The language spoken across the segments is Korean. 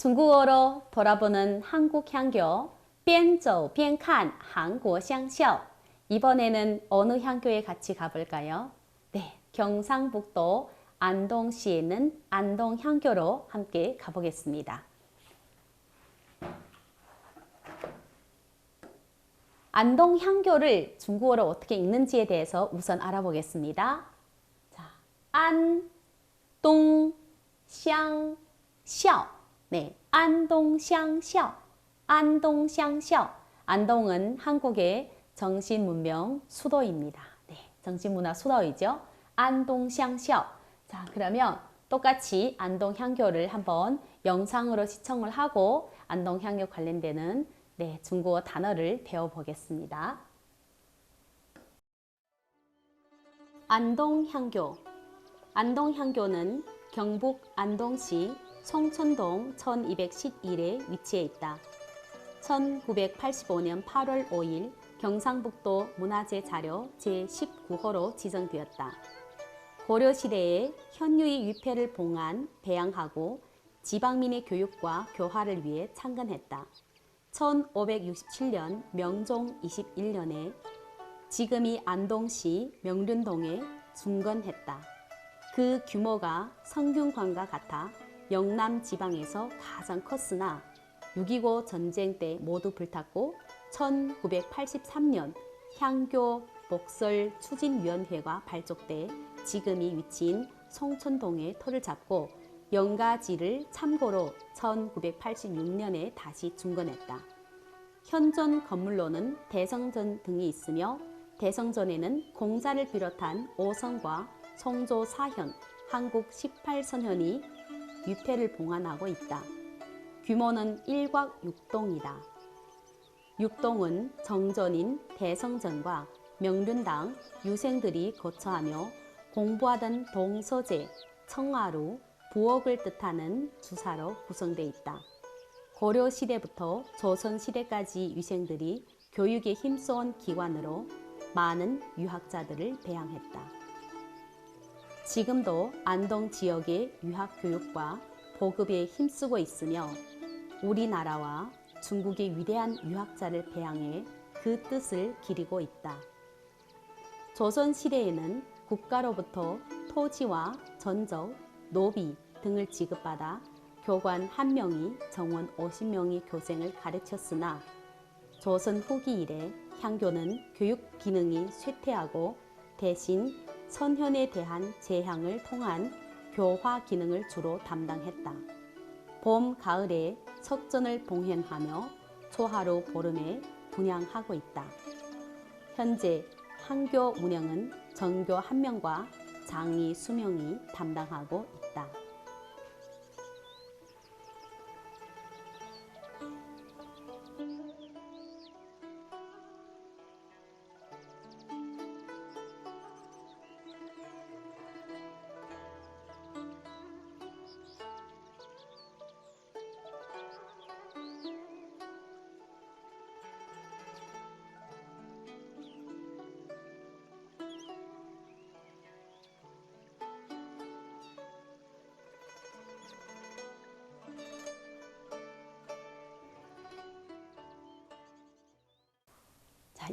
중국어로 돌아보는 한국 향교 边走边看 한국 향校 이번에는 어느 향교에 같이 가볼까요? 네, 경상북도 안동시에 있는 안동 향교로 함께 가보겠습니다. 안동 향교를 중국어로 어떻게 읽는지에 대해서 우선 알아보겠습니다. 자, 안동 향校 네, 안동샹샤, 안동샹샤. 안동은 한국의 정신문명 수도입니다. 네, 정신문화 수도이죠. 안동샹샤. 자, 그러면 똑같이 안동향교를 한번 영상으로 시청을 하고 안동향교 관련되는 네, 중국어 단어를 배워보겠습니다. 안동향교 안동향교는 경북 안동시 송천동 1211에 위치해 있다. 1985년 8월 5일 경상북도 문화재 자료 제19호로 지정되었다. 고려시대에 현유의 위패를 봉한, 배양하고 지방민의 교육과 교화를 위해 창건했다. 1567년 명종 21년에 지금이 안동시 명륜동에 중건했다. 그 규모가 성균관과 같아 영남 지방에서 가장 컸으나 6.25 전쟁 때 모두 불탔고 1983년 향교 목설 추진위원회가 발족돼 지금이 위치인 송천동의 터를 잡고 영가지를 참고로 1986년에 다시 중건했다. 현존 건물로는 대성전 등이 있으며 대성전에는 공자를 비롯한 오성과 성조 사현, 한국 18선현이 유패를 봉안하고 있다. 규모는 1곽 6동이다. 6동은 정전인 대성전과 명륜당 유생들이 거처하며 공부하던 동서재, 청하루, 부엌을 뜻하는 주사로 구성되어 있다. 고려 시대부터 조선 시대까지 유생들이 교육에 힘써온 기관으로 많은 유학자들을 배양했다. 지금도 안동 지역의 유학 교육과 보급에 힘쓰고 있으며 우리나라와 중국의 위대한 유학자를 배양해 그 뜻을 기리고 있다. 조선 시대에는 국가로부터 토지와 전적, 노비 등을 지급받아 교관 한 명이 정원 50명의 교생을 가르쳤으나 조선 후기 이래 향교는 교육 기능이 쇠퇴하고 대신 선현에 대한 재향을 통한 교화 기능을 주로 담당했다. 봄, 가을에 석전을 봉행하며 초하루 보름에 분양하고 있다. 현재 한교 운영은 전교 한 명과 장이 수명이 담당하고 있다.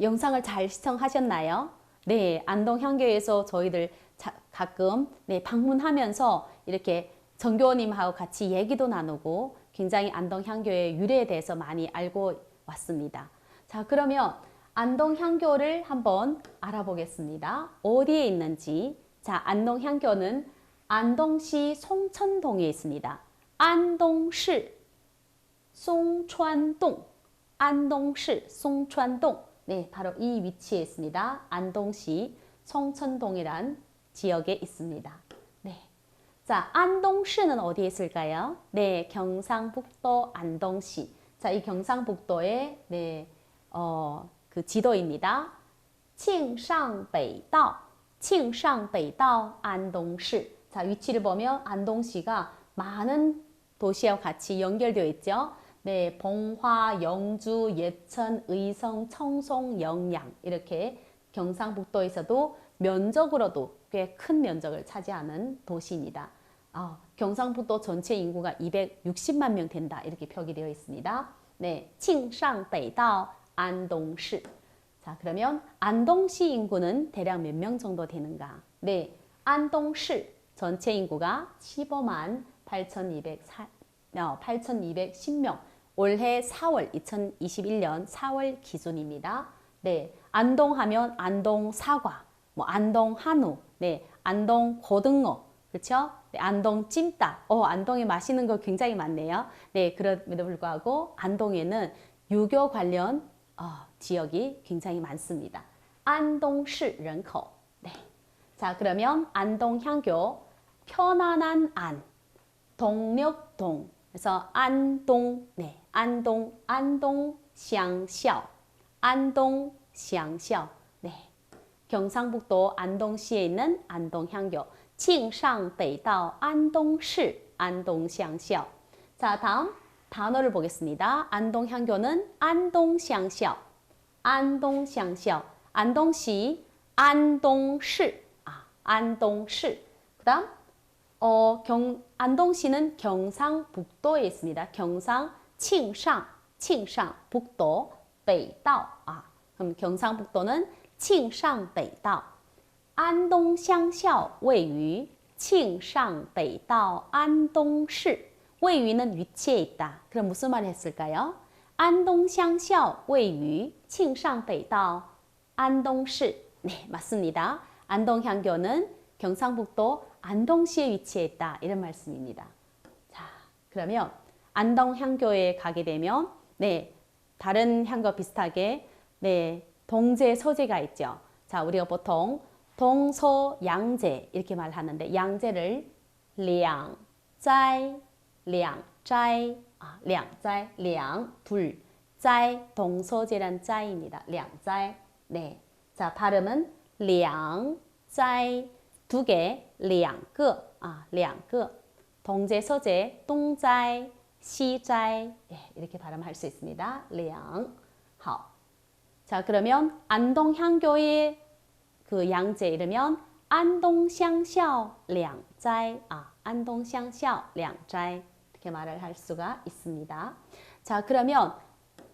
영상을 잘 시청하셨나요? 네, 안동 향교에서 저희들 자, 가끔 네, 방문하면서 이렇게 정교님하고 같이 얘기도 나누고 굉장히 안동 향교의 유래에 대해서 많이 알고 왔습니다. 자, 그러면 안동 향교를 한번 알아보겠습니다. 어디에 있는지. 자, 안동 향교는 안동시 송천동에 있습니다. 안동시 송천동 안동시 송천동 네, 바로 이 위치에 있습니다. 안동시 송천동이란 지역에 있습니다. 네. 자, 안동시는 어디에 있을까요? 네, 경상북도 안동시. 자, 이 경상북도의 네, 어, 그 지도입니다. 칭상北道, 칭상北道 안동시. 자, 위치를 보면 안동시가 많은 도시와 같이 연결되어 있죠. 네, 봉화, 영주, 예천, 의성, 청송, 영양 이렇게 경상북도에서도 면적으로도 꽤 큰 면적을 차지하는 도시입니다. 어, 경상북도 전체 인구가 260만 명 된다. 이렇게 표기 되어 있습니다. 네, 칭상北道 안동시. 자, 그러면 안동시 인구는 대략 몇 명 정도 되는가? 네, 안동시 전체 인구가 15만 8,204, 어, 8,210명. 올해 4월 2021년 4월 기준입니다. 네, 안동 하면 안동 사과, 뭐 안동 한우, 네, 안동 고등어, 그렇죠? 네, 안동 찜닭. 어, 안동에 맛있는 거 굉장히 많네요. 네, 그럼에도 불구하고 안동에는 유교 관련 어, 지역이 굉장히 많습니다. 안동시 人口. 네. 자, 그러면 안동 향교 편안한 안, 동력동. 그래서 안동, 네, 안동, 안동, 샹샤오. 안동, 샹샤오. 네. 경상북도 안동시에 있는 안동향교. 칭상北道 안동시 안동샹샤오. 자, 다음 단어를 보겠습니다. 안동향교는 안동샹샤오. 안동샹샤오. 안동시, 안동시. 아, 안동시. 그 다음 어, 경, 안동시는 경상북도에 있습니다. 경상 칭상, 칭상, 북도, 北道. 아, 그럼 경상북도는 칭상北道. 安东乡校位于庆尚北道安东市。位于는 위치에 있다. 그럼 무슨 말 했을까요? 안동乡校位于庆尚北道 안동시. 네, 맞습니다. 안동향교는 경상북도 안동시에 위치해 있다. 이런 말씀입니다. 자, 그러면 안동 향교에 가게 되면 네 다른 향과 비슷하게 네 동제 서제가 있죠. 자 우리가 보통 동서양제 이렇게 말하는데 양제를 량, 짜이, 량, 짜이, 아, 량, 짜이, 량, 둘, 짜이, 동서제란 짜이입니다. 량, 짜이, 네. 자 발음은 량, 짜이, 두 개, 량, 그, 아, 량, 그, 동제 서제, 동짜이, 시斋, 예, 이렇게 발음할 수 있습니다. 两. 好. 자, 그러면 안동향교의 그 양제 이르면 안동샹校 两斋 아, 안동샹校 两斋 이렇게 말을 할 수가 있습니다. 자, 그러면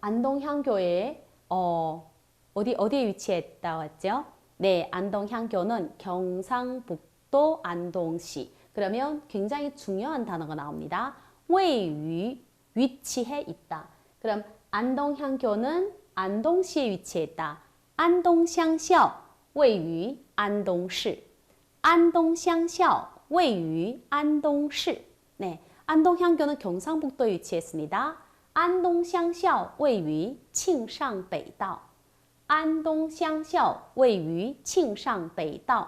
안동향교에 어, 어디 어디에 위치했다고 했죠? 네, 안동향교는 경상북도 안동시. 그러면 굉장히 중요한 단어가 나옵니다. 位于 위치해 있다. 그럼 안동향교는 안동시에 위치했다. 안동샹校 位于安东市。安东乡校位于安东市。 네, 안동향교는 경상북도에 위치했습니다. 안동乡校 位于庆尚北道. 안동乡校 位于庆尚北道.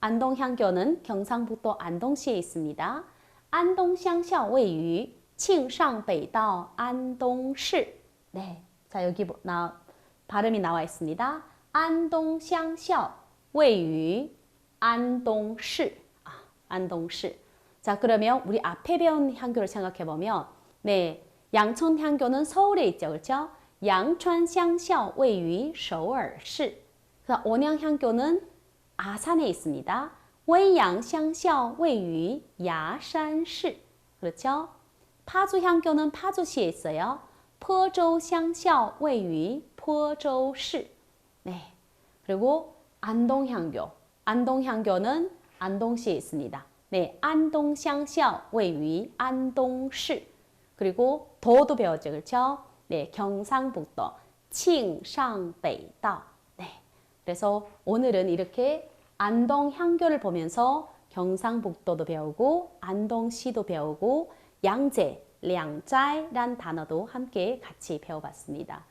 안동향교는 경상북도 안동시에 있습니다. 안동乡校 位于庆尚北道 안동시. 네, 자 여기 나 발음이 나와 있습니다. 안동乡校 位于 안동시. 아, 안동시. 자, 그러면 우리 앞에 배운 향교를 생각해 보면 네. 양천 향교는 서울에 있죠. 그렇죠? 양천乡校 位于 서울시. 온양 향교는 아산에 있습니다. 웨양乡校 位于 야산시. 그렇죠? 파주 향교는 파주시에 있어요. 포州乡校 位于 포州市. 네. 그리고 안동향교. 안동향교는 안동시에 있습니다. 네, 안동乡校 位于 안동시. 그리고 도도 배웠죠. 그렇죠? 네, 경상북도 칭상北道. 네. 그래서 오늘은 이렇게 안동 향교를 보면서 경상북도도 배우고 안동시도 배우고 양재, 량자이란 단어도 함께 같이 배워봤습니다.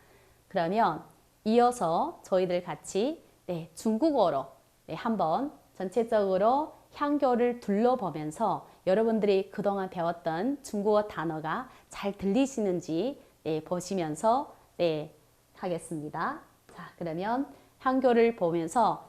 그러면 이어서 저희들 같이 네, 중국어로 네, 한번 전체적으로 향교를 둘러보면서 여러분들이 그동안 배웠던 중국어 단어가 잘 들리시는지 네, 보시면서 네, 하겠습니다. 자, 그러면 향교를 보면서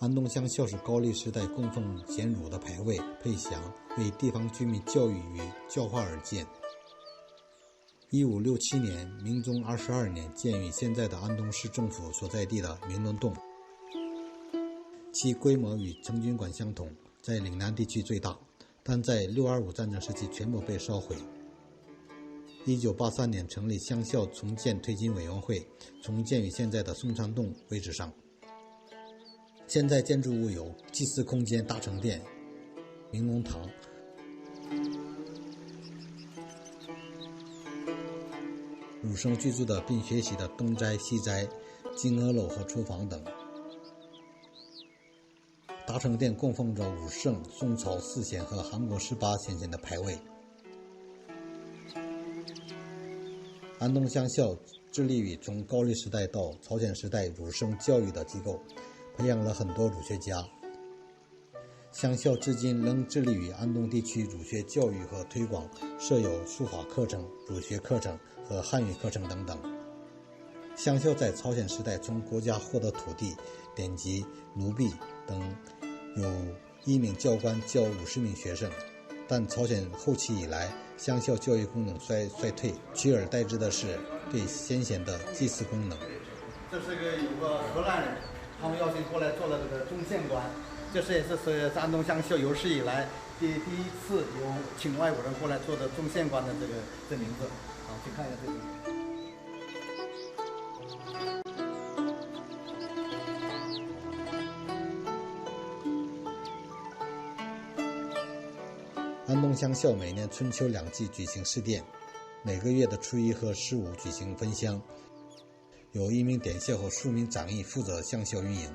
安东乡校是高丽时代供奉贤儒的牌位配祥，为地方居民教育与教化而建。一五六七年，明宗二十二年建于现在的安东市政府所在地的明伦洞，其规模与成均馆相同，在岭南地区最大，但在六二五战争时期全部被烧毁。一九八三年成立乡校重建推进委员会，重建于现在的松昌洞位置上。现在建筑物有祭祀空间、大成殿、明龙堂。儒生居住的并学习的东斋、西斋、金阁楼和厨房等。大成殿供奉着武圣、宋朝四贤和韩国十八先贤的牌位。安东乡校致力于从高丽时代到朝鲜时代儒生教育的机构，培养了很多儒学家。乡校至今仍致力于安东地区儒学教育和推广，设有书法课程、儒学课程和汉语课程等等。乡校在朝鲜时代从国家获得土地、典籍、奴婢等，有一名教官教五十名学生。但朝鲜后期以来，乡校教育功能衰衰退，取而代之的是对先贤的祭祀功能。这是个有个荷兰人，他们邀请过来做了这个中县官，这是也是是山东乡校有史以来第第一次有请外国人过来做的中县官的这个这名字。好，去看一下这个。安东乡校每年春秋两季举行试店，每个月的初一和十五举行分乡，有一名点校和数名长役负责乡校运营。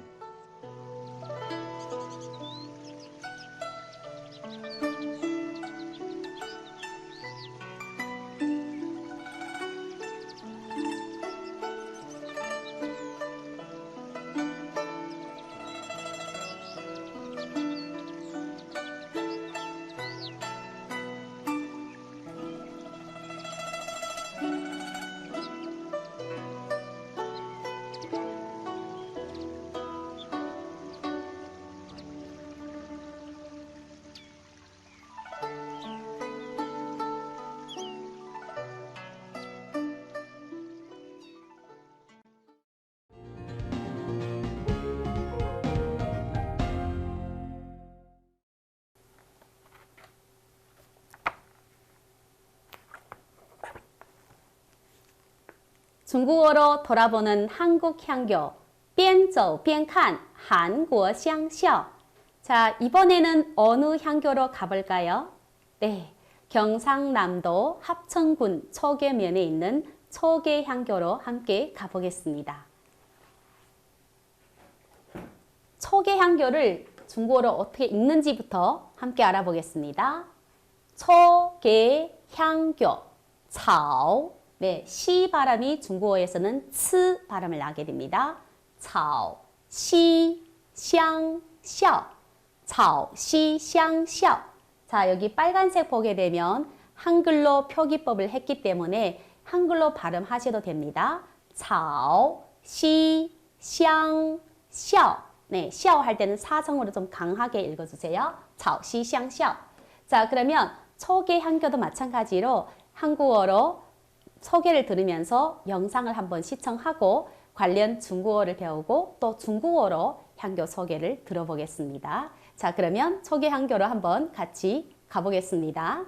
중국어로 돌아보는 한국 향교 边走边看 한국乡校 자, 이번에는 어느 향교로 가볼까요? 네, 경상남도 합천군 초계면에 있는 초계향교로 함께 가보겠습니다. 초계향교를 중국어로 어떻게 읽는지부터 함께 알아보겠습니다. 초계향교, 草 네, 시 발음이 중국어에서는 츠 발음을 나게 됩니다. 草, 시, 香, 校. 草, 시, 香, 校. 자, 여기 빨간색 보게 되면 한글로 표기법을 했기 때문에 한글로 발음하셔도 됩니다. 草, 시, 香, 校. 네, 校 할 때는 사성으로 좀 강하게 읽어주세요. 草, 시, 香, 校. 자, 그러면 초계 한교도 마찬가지로 한국어로 소개를 들으면서 영상을 한번 시청하고 관련 중국어를 배우고 또 중국어로 향교 소개를 들어보겠습니다. 자, 그러면 소개 향교로 한번 같이 가보겠습니다.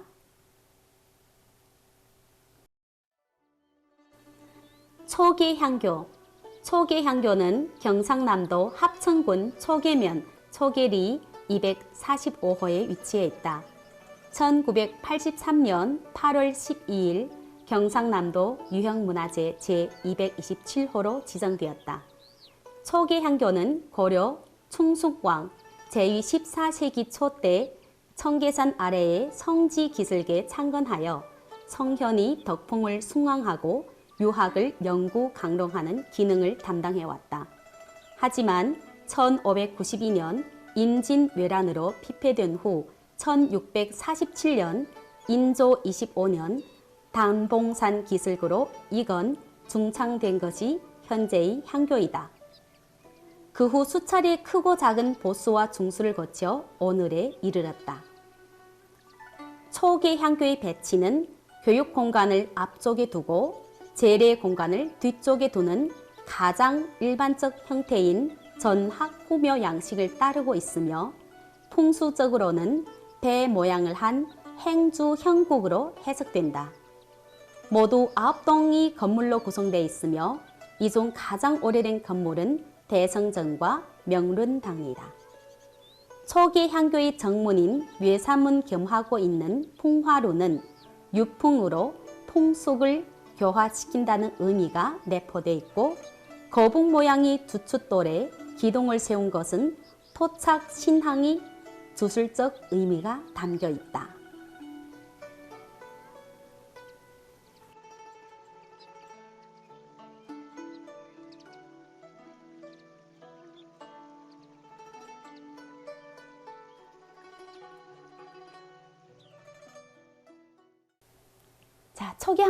초계 향교. 초계 향교는 경상남도 합천군 초계면 초계리 245호에 위치해 있다. 1983년 8월 12일 경상남도 유형문화재 제227호로 지정되었다. 초계향교는 고려 충숙왕 제14세기 초 때 청계산 아래의 성지 기슭에 창건하여 성현이 덕풍을 숭앙하고 유학을 연구 강롱하는 기능을 담당해왔다. 하지만 1592년 임진왜란으로 피폐된 후 1647년 인조 25년 단봉산 기슭으로 이건 중창된 것이 현재의 향교이다. 그 후 수차례 크고 작은 보수와 중수를 거쳐 오늘에 이르렀다. 초기 향교의 배치는 교육 공간을 앞쪽에 두고 재래 공간을 뒤쪽에 두는 가장 일반적 형태인 전학 후묘 양식을 따르고 있으며 풍수적으로는 배 모양을 한 행주 형국으로 해석된다. 모두 아홉 동이 건물로 구성되어 있으며 이 중 가장 오래된 건물은 대성전과 명륜당이다. 초기 향교의 정문인 외사문 겸하고 있는 풍화루는 유풍으로 풍속을 교화시킨다는 의미가 내포되어 있고 거북 모양의 주춧돌에 기둥을 세운 것은 토착 신항의 주술적 의미가 담겨 있다.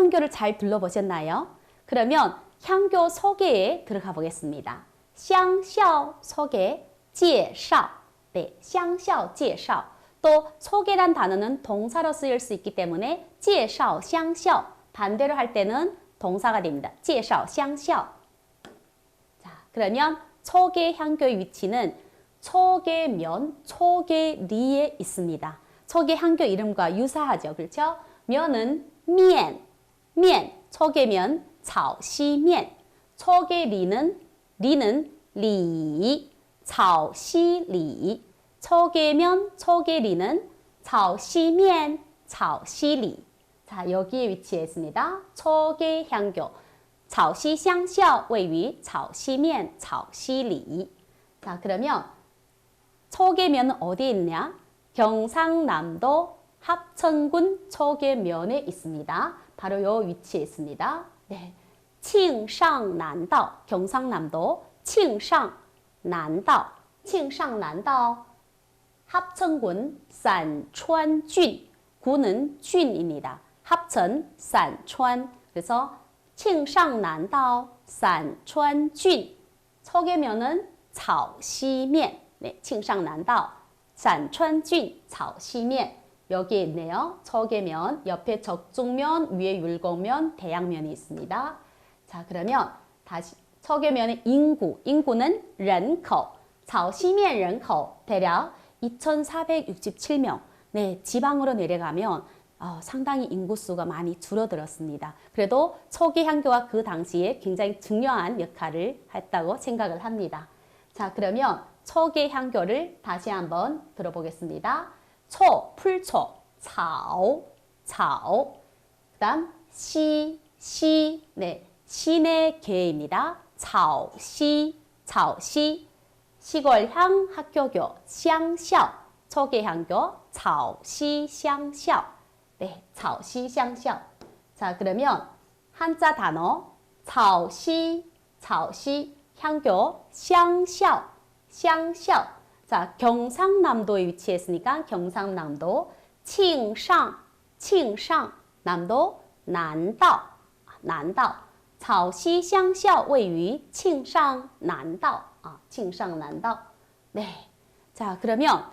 향교를 잘 둘러보셨나요? 그러면 향교 소개에 들어가 보겠습니다. 香샤 소개, 介绍. 네, 香샤介绍. 또 소개란 단어는 동사로 쓰일 수 있기 때문에 介绍香샤 반대로 할 때는 동사가 됩니다. 介绍香샤. 자, 그러면 초계 향교의 위치는 초계면, 초계리에 있습니다. 초계 향교 이름과 유사하죠. 그렇죠? 면은 面, 面, 초계면 草西面, 초계리는 리는 리, 草西里, 초계면 초계리는 草西面, 草西里. 자, 여기에 위치해 있습니다. 초계 향교. 草西乡校位于草西面草西里. 자, 그러면 초계면은 어디에 있냐? 경상남도 합천군 초계면에 있습니다. 바로 요 위치에 있습니다. 네. 칭상난도 경상남도 칭상난도 칭상난도 합천군 산천郡군은郡입니다. 합천 산천 그래서 칭상난도 산천郡초계면은 草西面 네, 칭상난도 산천郡 草西面 여기에 있네요. 초계면, 옆에 적중면, 위에 율곡면, 대양면이 있습니다. 자, 그러면 다시 초계면의 인구, 인구는 人口, 草西面 人口 대략 2,467명. 네, 지방으로 내려가면 어, 상당히 인구수가 많이 줄어들었습니다. 그래도 초기 향교와 그 당시에 굉장히 중요한 역할을 했다고 생각을 합니다. 자, 그러면 초기 향교를 다시 한번 들어보겠습니다. 초, 풀초, 차오, 차오. 그 다음, 시, 시, 네. 시내 개입니다. 차오, 시, 차오, 시. 시골향 학교교, 샹샤오. 초계향교, 차오, 시, 샹샤오. 네, 차오, 시, 샹샤오. 자, 그러면 한자 단어, 차오, 시, 차오, 시, 향교, 샹샤오, 샹샤오. 자, 경상남도에 위치했으니까 경상남도 칭상, 칭상, 남도 난도, 난도. 草西乡校位于庆尚南道 아, 庆尚南道 네. 자, 그러면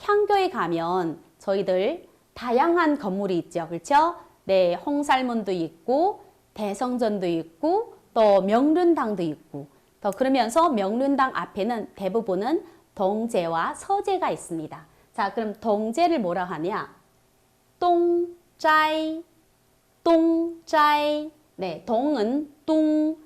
향교에 가면 저희들 다양한 건물이 있죠. 그렇죠? 네, 홍살문도 있고 대성전도 있고 또 명륜당도 있고 더 그러면서 명륜당 앞에는 대부분은 동제와 서제가 있습니다. 자, 그럼 동제를 뭐라 하냐? 똥짜이, 똥짜이. 네, 동은 똥,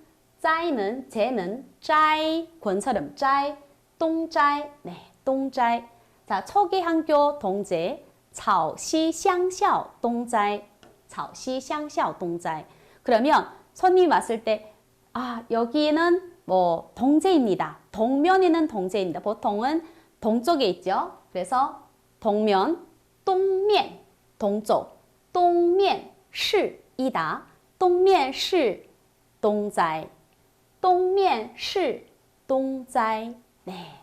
짜이는 제는 짜이, 권처럼 짜이, 똥짜이. 네, 똥짜이. 자, 초기 한교 동제, 草西乡校 동짜이, 草西乡校 동짜이. 그러면 손님이 왔을 때, 아, 여기는 뭐 동제입니다. 동면에는 동제입니다. 보통은 동쪽에 있죠. 그래서 동면, 동면, 동쪽, 동면, 시이다. 동면, 시, 동자이. 동면, 시, 동자이. 네.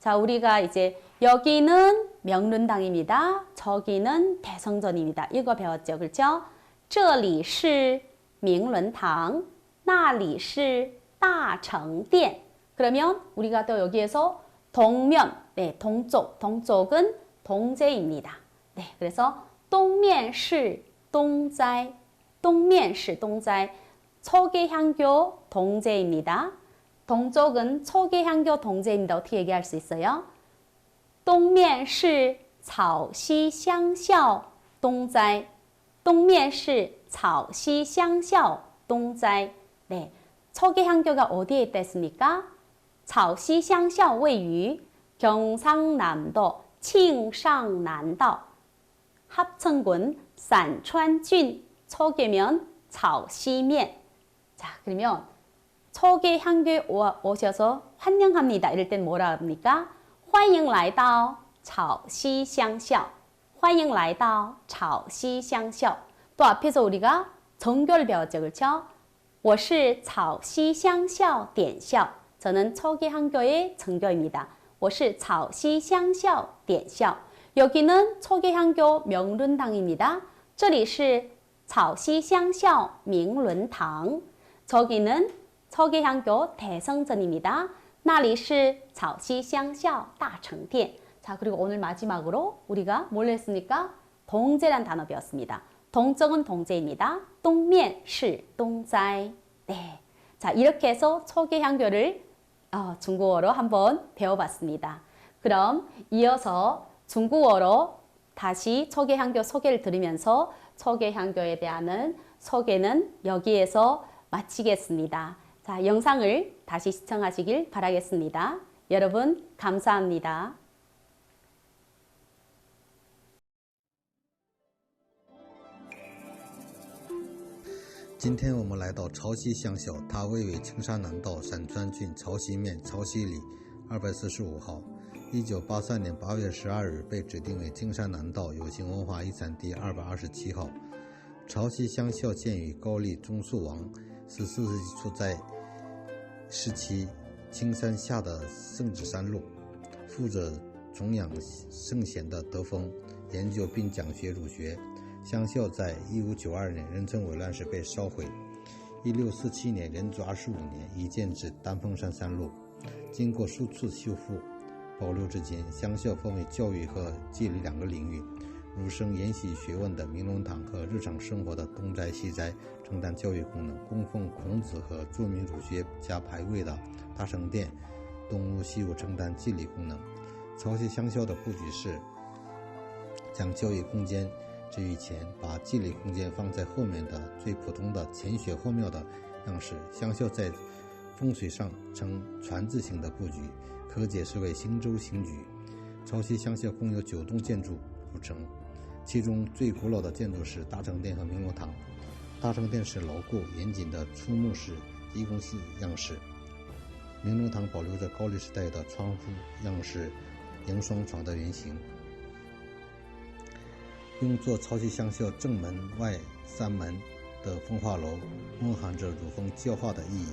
자, 우리가 이제 여기는 명륜당입니다. 저기는 대성전입니다. 이거 배웠죠. 그렇죠? 这里是明伦堂 那里是大成店. 그러면 우리가 또 여기에서 동면, 네, 동쪽, 동쪽은 동제입니다. 네, 그래서 东面是 동자이, 东面是 동자이, 초계향교 동제입니다. 동쪽은 초계향교 동제입니다. 어떻게 얘기할 수 있어요? 东面是草溪乡校东斋，东面是草溪乡校东斋。 네, 초계향교가 어디에 있다 했습니까? 草溪乡校位于 경상남도 칭상난도 합천군 산川郡 초계면 草溪面. 자, 그러면 초계 향교에 오- 오셔서 환영합니다. 이럴 땐 뭐라 합니까? 欢迎来到草溪乡校.欢迎来到草溪乡校. 또 앞에서 우리가 정교를 배웠죠. 그렇죠? 我是草溪乡校点校. 저는 초계 향교의 정교입니다. 我是草溪乡校点校. 여기는 초계 향교 명륜당입니다. 这里是草溪乡校明伦堂. 저기는 서계향교 대성전입니다. 那里是草溪乡校大成店. 자, 그리고 오늘 마지막으로 우리가 뭘 했습니까? 동제란 단어 배웠습니다. 동쪽은 동제입니다. 동면, 시, 동자이. 네. 자, 이렇게 해서 초계향교를 어, 중국어로 한번 배워봤습니다. 그럼 이어서 중국어로 다시 초계향교 소개를 들으면서 초계향교에 대한 소개는 여기에서 마치겠습니다. 자, 영상을 다시 시청하시길 바라겠습니다. 여러분, 감사합니다. 今天我们来到潮汐乡校，它位于青山南道陕川郡潮汐面潮汐里二百四十五号。一九八三年八月十二日被指定为青山南道有形文化遗产第二百二十七号。潮汐乡校建于高丽中肃王十四世纪初在时期青山下的圣旨山路，负责崇仰圣贤的德风，研究并讲学儒学。乡校在一五九二年仁宗伪乱时被烧毁，一六四七年仁祖二十五年移建至丹凤山山路，经过数次修复，保留至今。乡校分为教育和纪律两个领域，儒生研习学问的明伦堂和日常生活的东斋西斋承担教育功能，供奉孔子和著名儒学家牌位的大成殿东屋西屋承担纪律功能。潮汐乡校的布局是将教育空间。置于前，把纪律空间放在后面的最普通的前学后庙的样式。乡校在风水上呈船字形的布局，可解释为行舟行局。潮汐乡校共有九栋建筑组成，其中最古老的建筑是大成殿和明伦堂。大成殿是牢固严谨的粗木式一宫式样式，明伦堂保留着高丽时代的窗户样式迎双床的原型。用作超级香校正门外三门的风化楼，蕴含着儒风教化的意义。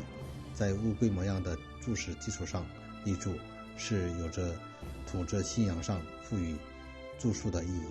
在乌龟模样的柱石基础上立柱，是有着土着信仰上赋予柱数的意义。